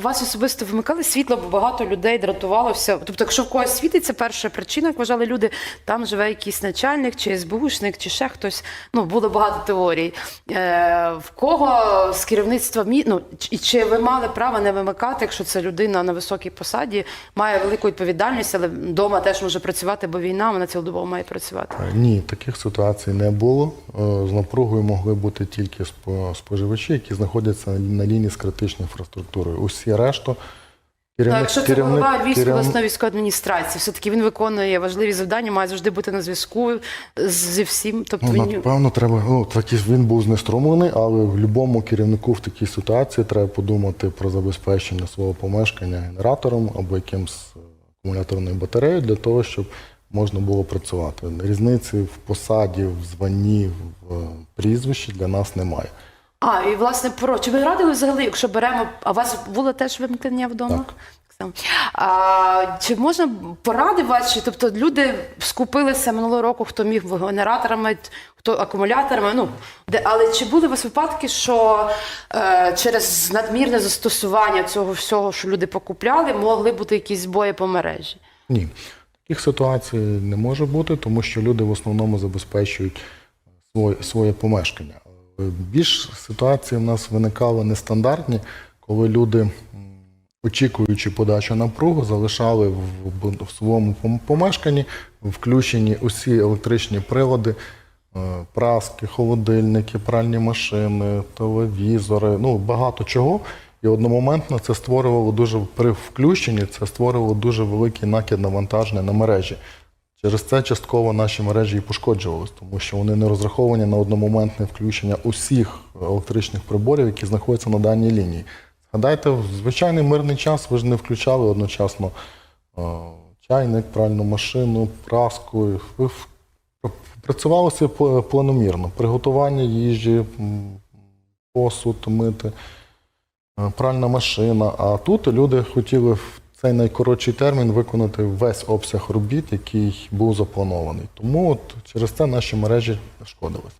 У вас особисто вимикали світло, бо багато людей дратувалося. Тобто, якщо в когось світиться, перша причина, як вважали люди, там живе якийсь начальник, чи СБУшник, чи ще хтось. Ну, було багато теорій. Е, в кого з керівництва мі... ну, і чи ви мали право не вимикати, якщо це людина на високій посаді, має велику відповідальність, але вдома теж може працювати, бо війна, вона цілодобово має працювати. Е, Ні, таких ситуацій не було. Е, З напругою могли бути тільки спо- споживачі, які знаходяться на лінії з критичною інфраструктурою. Усі решту Ну, керівник, якщо це керівник- голова Львівської керівник- обласної військової адміністрації, все-таки він виконує важливі завдання, має завжди бути на зв'язку зі всім. Тобто Ну, він напевно, треба. Ну, такі він був знеструмлений, але в будь-якому керівнику в такій ситуації треба подумати про забезпечення свого помешкання генератором або якимсь е, акумуляторною батареєю для того, щоб можна було працювати. Різниці в посаді, в званні, в е, прізвищі для нас немає. А, і власне про чи ви радили взагалі, якщо беремо, а у вас було теж вимкнення вдома? Так. А, чи можна поради ваші? Тобто люди скупилися минулого року, хто міг генераторами, хто акумуляторами. Ну де, але чи були у вас випадки, що е, через надмірне застосування цього всього, що люди покупляли, могли бути якісь збої по мережі? Ні, таких ситуацій не може бути, тому що люди в основному забезпечують своє, своє помешкання. Більш ситуації в нас виникали нестандартні, коли люди, очікуючи подачу напругу, залишали в своєму помешканні включені усі електричні прилади. е, Праски, холодильники, пральні машини, телевізори, ну багато чого. І одномоментно це створювало дуже при включенні, це створювало дуже великий накид навантаження на мережі. Через це частково наші мережі і пошкоджувались, тому що вони не розраховані на одномоментне включення усіх електричних приборів, які знаходяться на даній лінії. Згадайте, в звичайний мирний час ви ж не включали одночасно е, чайник, пральну машину, праску. Ви працювалося планомірно. Приготування їжі, посуд мити, е, пральна машина. А тут люди хотіли в цей найкоротший термін виконати весь обсяг робіт, який був запланований. Тому от через це наші мережі шкодились.